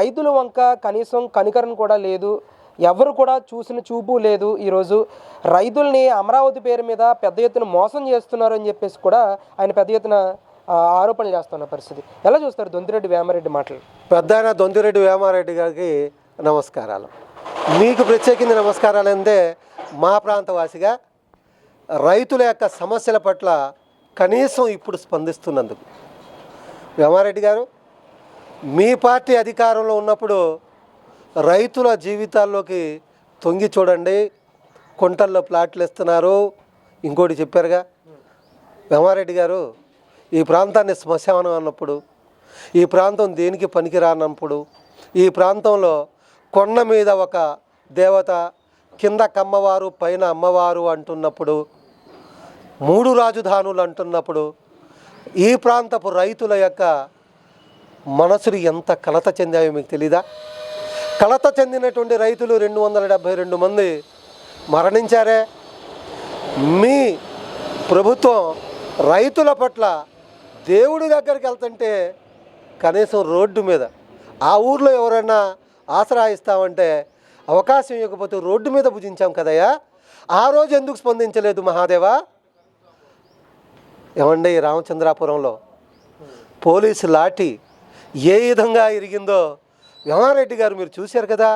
రైతుల వంక కనీసం కనికరం కూడా లేదు. ఎవరు కూడా చూసిన చూపు లేదు ఈరోజు. రైతుల్ని అమరావతి పేరు మీద పెద్ద ఎత్తున మోసం చేస్తున్నారు అని చెప్పేసి కూడా ఆయన పెద్ద ఎత్తున ఆరోపణలు చేస్తున్న పరిస్థితి. ఎలా చూస్తారు దొంతిరెడ్డి వేమారెడ్డి మాటలు? పెద్ద ఆయన దొంతిరెడ్డి వేమారెడ్డి గారికి నమస్కారాలు. మీకు ప్రత్యేకించి నమస్కారాలు అందే మా ప్రాంతవాసిగా రైతుల యొక్క సమస్యల పట్ల కనీసం ఇప్పుడు స్పందిస్తున్నందుకు. వేమారెడ్డి గారు మీ పార్టీ అధికారంలో ఉన్నప్పుడు రైతుల జీవితాల్లోకి తొంగి చూడండి. కుంటల్లో ప్లాట్లు ఇస్తున్నారు ఇంకోటి చెప్పారుగా వెమారెడ్డి గారు ఈ ప్రాంతాన్ని శ్మశానం అన్నప్పుడు ఈ ప్రాంతం దేనికి పనికిరానప్పుడు ఈ ప్రాంతంలో కొండ మీద ఒక దేవత కింద కమ్మవారు పైన అమ్మవారు అంటున్నప్పుడు మూడు రాజధానులు అంటున్నప్పుడు ఈ ప్రాంతపు రైతుల యొక్క మనసులు ఎంత కలత చెందాయో మీకు తెలీదా? కలత చెందినటువంటి రైతులు రెండు వందల డెబ్భై రెండు మంది మరణించారే. మీ ప్రభుత్వం రైతుల పట్ల దేవుడి దగ్గరికి వెళ్తుంటే కనీసం రోడ్డు మీద ఆ ఊర్లో ఎవరైనా ఆసరా ఇస్తామంటే అవకాశం ఇవ్వకపోతే రోడ్డు మీద భుజించాం కదయ్యా. ఆ రోజు ఎందుకు స్పందించలేదు మహాదేవా? ఏమండి రామచంద్రాపురంలో పోలీసు లాఠీ ఏ విధంగా ఇరిగిందో వ్యవహారెడ్డి గారు మీరు చూశారు కదా.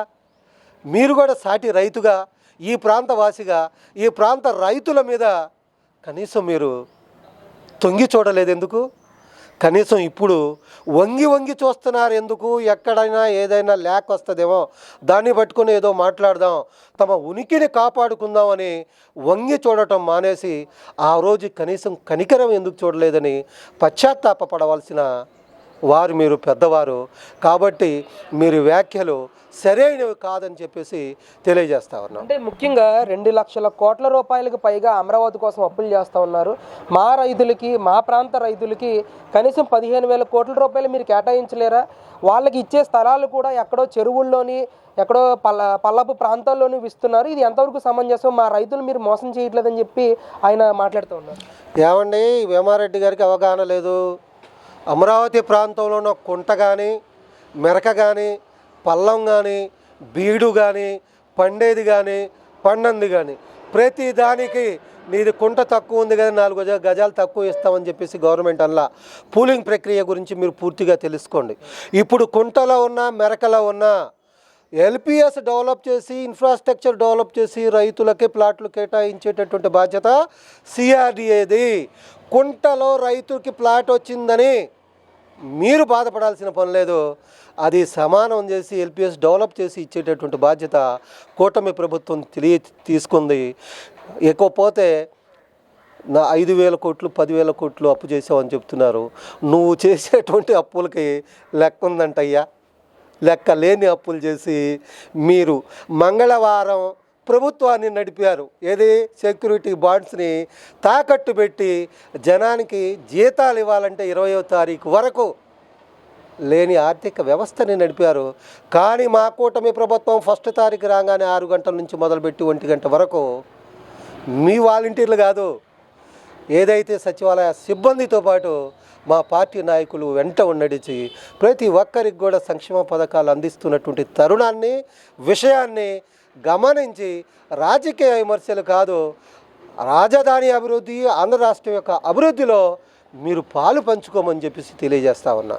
మీరు కూడా సాటి రైతుగా ఈ ప్రాంత వాసిగా ఈ ప్రాంత రైతుల మీద కనీసం మీరు తొంగి చూడలేదు ఎందుకు కనీసం ఇప్పుడు వంగి వంగి చూస్తున్నారు ఎందుకు? ఎక్కడైనా ఏదైనా ల్యాక్ వస్తుందేమో దాన్ని పట్టుకొని ఏదో మాట్లాడదాం తమ ఉనికిని కాపాడుకుందామని వంగి చూడటం మానేసి ఆ రోజు కనీసం కనికరం ఎందుకు చూడలేదని పశ్చాత్తాపపడవలసిన వారు మీరు పెద్దవారు కాబట్టి మీరు వ్యాఖ్యలు సరైనవి కాదని చెప్పేసి తెలియజేస్తా ఉన్నాం. అంటే ముఖ్యంగా రెండు లక్షల కోట్ల రూపాయలకు పైగా అమరావతి కోసం అప్పులు చేస్తూ ఉన్నారు. మా రైతులకి మా ప్రాంత రైతులకి కనీసం పదిహేను వేల కోట్ల రూపాయలు మీరు కేటాయించలేరా? వాళ్ళకి ఇచ్చే స్థలాలు కూడా ఎక్కడో చెరువుల్లోని ఎక్కడో పల్ల పల్లపు ప్రాంతాల్లోని ఇస్తున్నారు ఇది ఎంతవరకు సమంజసం? మా రైతులు మీరు మోసం చేయట్లేదని చెప్పి ఆయన మాట్లాడుతూ ఉన్నారు. ఏమండి వేమారెడ్డి గారికి అవగాహన లేదు. అమరావతి ప్రాంతంలో ఉన్న కుంట కానీ మెరక కానీ పల్లం కానీ బీడు కానీ పండేది కానీ పండంది కానీ ప్రతి దానికి నీది కుంట తక్కువ ఉంది కదా నాలుగు గజ గజాలు తక్కువ ఇస్తామని చెప్పేసి గవర్నమెంట్ అలా పూలింగ్ ప్రక్రియ గురించి మీరు పూర్తిగా తెలుసుకోండి. ఇప్పుడు కుంటలో ఉన్న మెరకలో ఉన్న ఎల్పిఎస్ డెవలప్ చేసి ఇన్ఫ్రాస్ట్రక్చర్ డెవలప్ చేసి రైతులకి ప్లాట్లు కేటాయించేటటువంటి బాధ్యత సిఆర్డిఏది. కుంటలో రైతుకి ప్లాట్ వచ్చిందని మీరు బాధపడాల్సిన పని లేదు. అది సమానం చేసి ఎల్పిఎస్ డెవలప్ చేసి ఇచ్చేటటువంటి బాధ్యత కూటమి ప్రభుత్వం తెలియ తీసుకుంది. ఎక్కువపోతే నా ఐదు వేల కోట్లు పదివేల కోట్లు అప్పు చేసావని చెప్తున్నారు. నువ్వు చేసేటువంటి అప్పులకి లెక్క ఉందంటయ్యా. లెక్క లేని అప్పులు చేసి మీరు మంగళవారం ప్రభుత్వాన్ని నడిపారు. ఏది? సెక్యూరిటీ బాండ్స్ని తాకట్టు పెట్టి జనానికి జీతాలు ఇవ్వాలంటే ఇరవయో తారీఖు వరకు లేని ఆర్థిక వ్యవస్థని నడిపారు. కానీ మా కూటమి ప్రభుత్వం ఫస్ట్ తారీఖు రాగానే ఆరు గంటల నుంచి మొదలుపెట్టి ఒంటి గంట వరకు మీ వాలంటీర్లు కాదు ఏదైతే సచివాలయ సిబ్బందితో పాటు మా పార్టీ నాయకులు వెంట ఉండడిచి ప్రతి ఒక్కరికి కూడా సంక్షేమ పథకాలు అందిస్తున్నటువంటి తరుణాన్ని విషయాన్ని గమనించి రాజకీయ విమర్శలు కాదు రాజధాని అభివృద్ధి ఆంధ్ర రాష్ట్రం యొక్క అభివృద్ధిలో మీరు పాలు పంచుకోమని చెప్పేసి తెలియజేస్తా ఉన్నా.